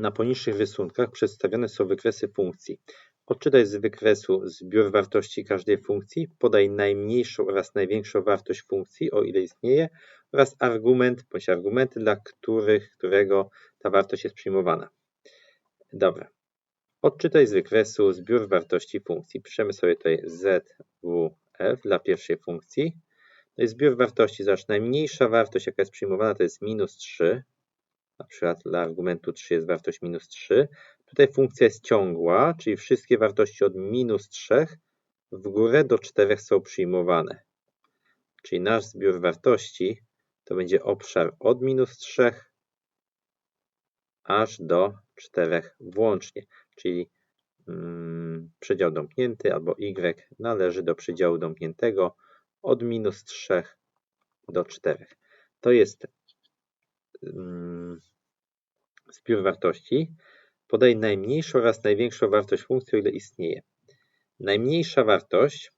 Na poniższych rysunkach przedstawione są wykresy funkcji. Odczytaj z wykresu zbiór wartości każdej funkcji, podaj najmniejszą oraz największą wartość funkcji, o ile istnieje, oraz argument bądź argumenty, dla których, którego ta wartość jest przyjmowana. Dobra. Odczytaj z wykresu zbiór wartości funkcji. Piszemy sobie tutaj ZWF dla pierwszej funkcji. To jest zbiór wartości, zobacz, najmniejsza wartość, jaka jest przyjmowana, to jest minus 3. Na przykład dla argumentu 3 jest wartość minus 3. Tutaj funkcja jest ciągła, czyli wszystkie wartości od minus 3 w górę do 4 są przyjmowane. Czyli nasz zbiór wartości to będzie obszar od minus 3 aż do 4 włącznie, czyli mm, przedział domknięty albo y należy do przedziału domkniętego od minus 3 do 4. To jest mm, zbiór wartości. Podaj najmniejszą oraz największą wartość funkcji, o ile istnieje. Najmniejsza wartość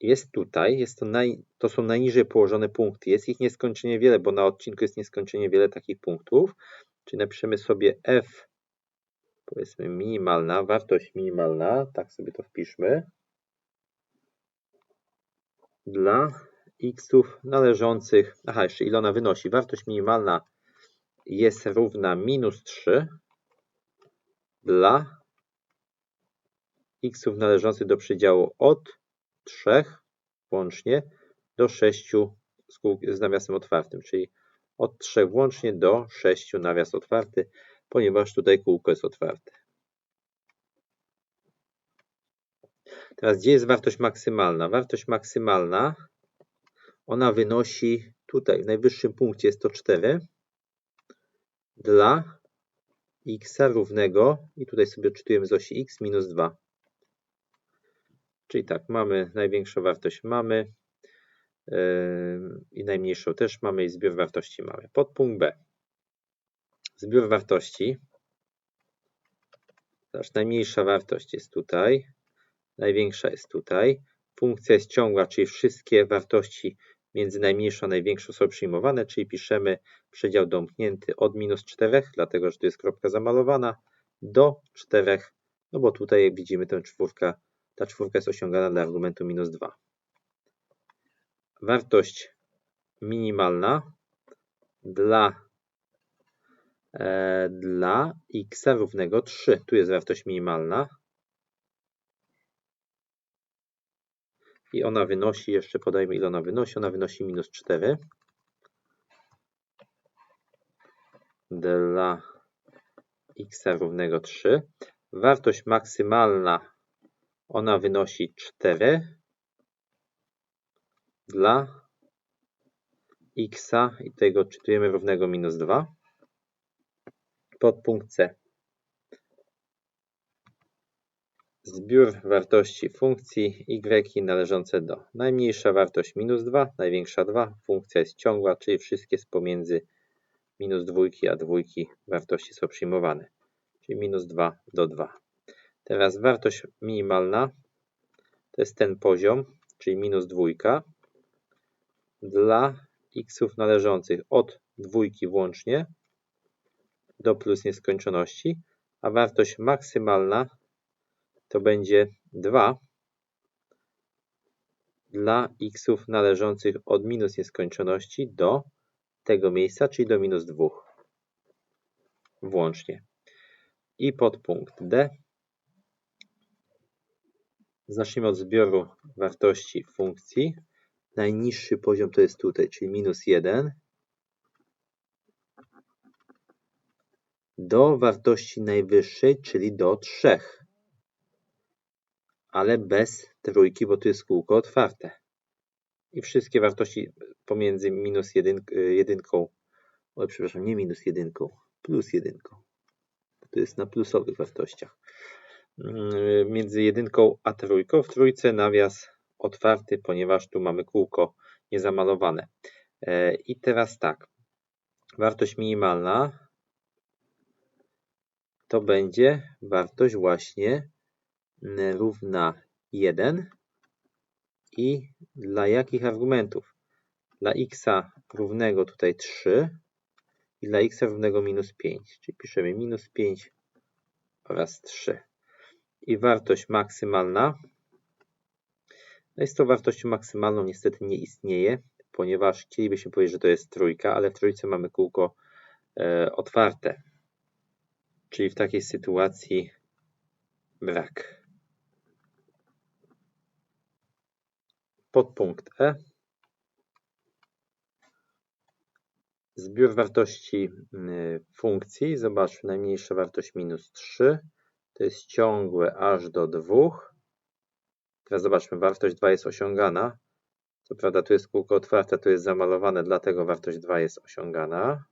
jest tutaj, jest to, naj, to są najniżej położone punkty. Jest ich nieskończenie wiele, bo na odcinku jest nieskończenie wiele takich punktów. Czyli napiszemy sobie f, powiedzmy minimalna, wartość minimalna, tak sobie to wpiszmy, dla xów należących, aha, jeszcze ile ona wynosi. Wartość minimalna jest równa minus 3 dla xów należących do przedziału od 3 włącznie do 6 z nawiasem otwartym, czyli od 3 włącznie do 6 nawias otwarty, ponieważ tutaj kółko jest otwarte. Teraz gdzie jest wartość maksymalna? Wartość maksymalna, ona wynosi tutaj, w najwyższym punkcie jest to 4 dla x równego, i tutaj sobie odczytujemy z osi x, minus 2. Czyli tak, mamy największą wartość mamy yy, i najmniejszą też mamy i zbiór wartości mamy. Podpunkt B. Zbiór wartości. Najmniejsza wartość jest tutaj, największa jest tutaj. Funkcja jest ciągła, czyli wszystkie wartości między najmniejszą a największą są przyjmowane, czyli piszemy przedział domknięty od minus 4, dlatego że tu jest kropka zamalowana, do 4, no bo tutaj jak widzimy tę czwórkę, ta czwórka jest osiągana dla argumentu minus 2. Wartość minimalna dla, e, dla x równego 3. Tu jest wartość minimalna. I ona wynosi, jeszcze podajmy ile ona wynosi, ona wynosi minus 4 dla x równego 3. Wartość maksymalna ona wynosi 4 dla x i tego czytujemy równego minus 2. Podpunkt C. Zbiór wartości funkcji y należące do najmniejsza wartość minus 2, największa 2, funkcja jest ciągła, czyli wszystkie z pomiędzy minus 2 a 2 wartości są przyjmowane, czyli minus 2 do 2. Teraz wartość minimalna to jest ten poziom, czyli minus 2 dla xów należących od dwójki włącznie do plus nieskończoności, a wartość maksymalna to będzie 2 dla xów należących od minus nieskończoności do tego miejsca, czyli do minus 2 włącznie. I podpunkt D. Zacznijmy od zbioru wartości funkcji. Najniższy poziom to jest tutaj, czyli minus 1 do wartości najwyższej, czyli do 3 ale bez trójki, bo tu jest kółko otwarte. I wszystkie wartości pomiędzy minus jedynką, o, przepraszam, nie minus jedynką, plus jedynką. To jest na plusowych wartościach. Mm, między jedynką a trójką, w trójce nawias otwarty, ponieważ tu mamy kółko niezamalowane. E, I teraz tak, wartość minimalna to będzie wartość właśnie równa 1 i dla jakich argumentów? Dla x równego tutaj 3 i dla x równego minus 5, czyli piszemy minus 5 oraz 3. I wartość maksymalna, no jest to wartością maksymalną niestety nie istnieje, ponieważ chcielibyśmy powiedzieć, że to jest trójka, ale w trójce mamy kółko e, otwarte. Czyli w takiej sytuacji brak. Podpunkt E. Zbiór wartości y, funkcji. Zobaczmy, najmniejsza wartość minus 3. To jest ciągłe aż do 2. Teraz zobaczmy, wartość 2 jest osiągana. Co prawda tu jest kółko otwarte, tu jest zamalowane, dlatego wartość 2 jest osiągana.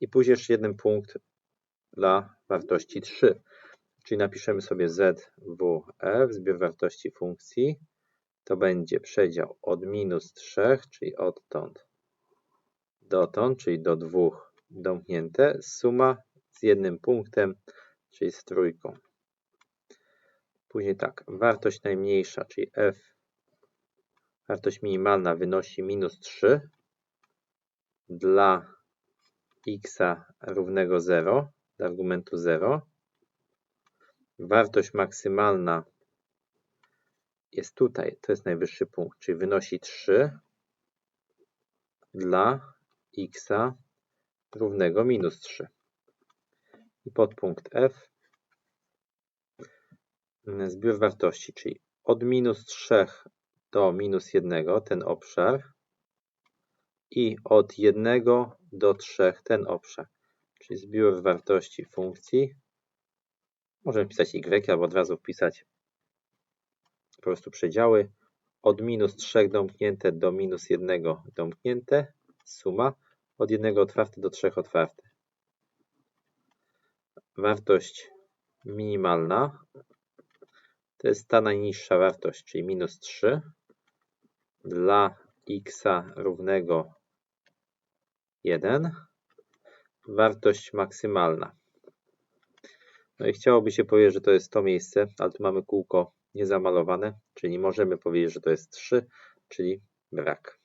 I później jeszcze jeden punkt dla wartości 3. Czyli napiszemy sobie ZWF, zbiór wartości funkcji. To będzie przedział od minus 3, czyli odtąd dotąd, czyli do 2 domknięte, suma z jednym punktem, czyli z trójką. Później tak, wartość najmniejsza, czyli f, wartość minimalna wynosi minus 3 dla x równego 0, dla argumentu 0. Wartość maksymalna jest tutaj, to jest najwyższy punkt, czyli wynosi 3 dla x równego minus 3. I podpunkt f zbiór wartości, czyli od minus 3 do minus 1 ten obszar i od 1 do 3 ten obszar, czyli zbiór wartości funkcji. Możemy wpisać y albo od razu wpisać po prostu przedziały od minus 3 domknięte do minus 1 domknięte, suma od 1 otwarte do 3 otwarte. Wartość minimalna to jest ta najniższa wartość, czyli minus 3 dla x równego 1. Wartość maksymalna. No i chciałoby się powiedzieć, że to jest to miejsce, ale tu mamy kółko niezamalowane, czyli możemy powiedzieć, że to jest 3, czyli brak.